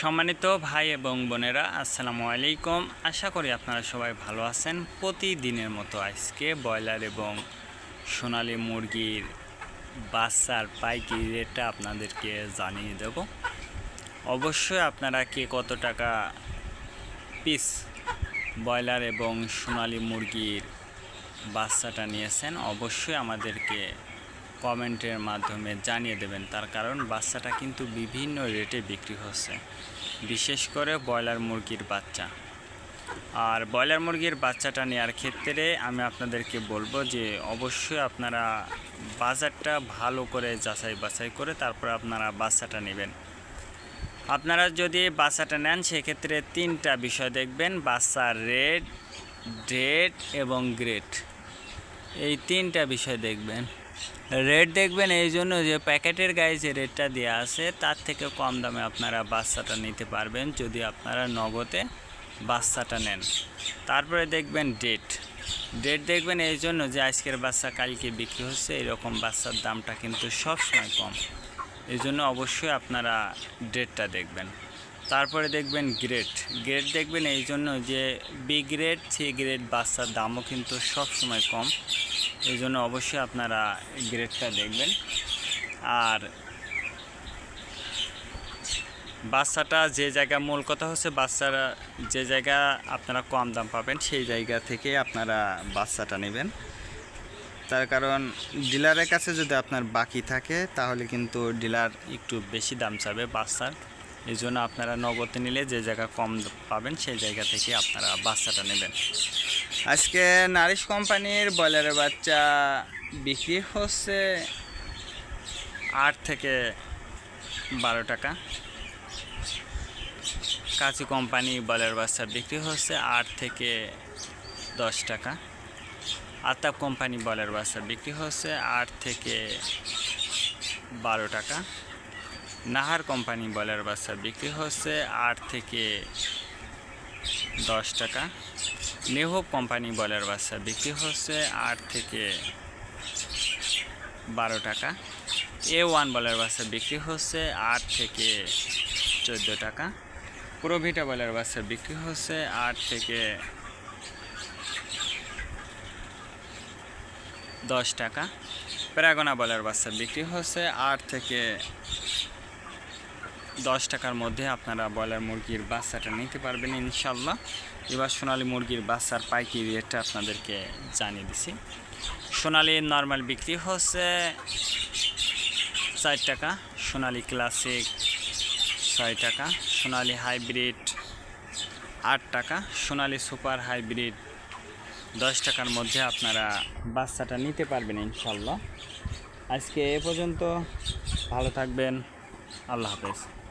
সম্মানিত ভাই এবং বোনেরা, আসসালামু আলাইকুম। আশা করি আপনারা সবাই ভালো আছেন। প্রতিদিনের মতো আজকে ব্রয়লার এবং সোনালি মুরগির বাচ্চার পাইকারি রেটটা আপনাদেরকে জানিয়ে দেব। অবশ্যই আপনারা কে কত টাকা পিস ব্রয়লার এবং সোনালি মুরগির বাচ্চাটা নিয়েছেন, অবশ্যই আমাদেরকে কমেন্টের মাধ্যমে জানিয়ে দেবেন। তার কারণ বাচ্চাটা কিন্তু বিভিন্ন রেটে বিক্রি হচ্ছে। বিশেষ করে ব্রয়লার মুরগির বাচ্চা। আর ব্রয়লার মুরগির বাচ্চাটা নেওয়ার ক্ষেত্রে আমি আপনাদেরকে বলব যে, অবশ্যই আপনারা বাজারটা ভালো করে যাচাই বাছাই করে তারপর আপনারা বাচ্চাটা নেবেন। আপনারা যদি বাচ্চাটা নেন, সেক্ষেত্রে তিনটা বিষয় দেখবেন, বাচ্চার রেড ডেট এবং গ্রেড। এই তিনটা বিষয় দেখবেন। রেট দেখবেন এই জন্য যে প্যাকেটের গায়ে যে রেটটা দেওয়া আছে, তার থেকে কম দামে আপনারা বাচ্চাটা নিতে পারবেন যদি আপনারা নগদে বাচ্চাটা নেন। তারপরে দেখবেন ডেট ডেট দেখবেন এই জন্য যে আজকের বাচ্চা কালকে বিক্রি হচ্ছে, এরকম বাচ্চার দামটা কিন্তু সবসময় কম। এই জন্য অবশ্যই আপনারা ডেটটা দেখবেন। তারপরে দেখবেন গ্রেড গ্রেড দেখবেন এই জন্য যে বি গ্রেড সি গ্রেড বাচ্চার দামও কিন্তু সব সময় কম। এই জন্য অবশ্যই আপনারা গ্রেডটা দেখবেন। আর বাচ্চাটা যে জায়গা, মূল কথা হচ্ছে বাচ্চারা যে জায়গা আপনারা কম দাম পাবেন, সেই জায়গা থেকে আপনারা বাচ্চাটা নেবেন। তার কারণ ডিলারের কাছে যদি আপনার বাকি থাকে, তাহলে কিন্তু ডিলার একটু বেশি দাম চাবে বাচ্চার। এই জন্য আপনারা নগদে নিলে যে জায়গা কম পাবেন, সেই জায়গা থেকে আপনারা বাচ্চাটা নেবেন। আজকে নারিশ কোম্পানির ব্রয়লারের বাচ্চা বিক্রি হচ্ছে আট থেকে বারো টাকা। কাঁচি কোম্পানি ব্রয়লার বাচ্চা বিক্রি হচ্ছে আট থেকে দশ টাকা। আতাপ কোম্পানি ব্রয়লার বাচ্চা বিক্রি হচ্ছে আট থেকে বারো টাকা। নাহার কোম্পানি ব্রয়লার বাচ্চা বিক্রি হচ্ছে আট থেকে দশ টাকা। নেহো কোম্পানি ব্রয়লার বাচ্চা বিক্রি হচ্ছে আট থেকে বারো টাকা। এ ওয়ান ব্রয়লার বাচ্চা বিক্রি হচ্ছে আট থেকে চোদ্দ টাকা। প্রোভিটা ব্রয়লার বাচ্চা বিক্রি হচ্ছে আট থেকে দশ টাকা। প্যারাগোনা ব্রয়লার বাচ্চা বিক্রি হচ্ছে আট থেকে দশ টাকার মধ্যে আপনারা ব্রয়লার মুরগির বাচ্চাটা নিতে পারবেন ইনশাল্লাহ। এবার সোনালি মুরগির বাচ্চার পাইকারি রেটটা আপনাদেরকে জানিয়ে দিছি। সোনালি নর্মাল বিক্রি হচ্ছে চার টাকা, সোনালি ক্লাসিক ছয় টাকা, সোনালি হাইব্রিড আট টাকা, সোনালি সুপার হাইব্রিড দশ টাকার মধ্যে আপনারা বাচ্চাটা নিতে পারবেন ইনশাল্লাহ। আজকে এ পর্যন্ত, ভালো থাকবেন, আল্লাহ হাফেজ।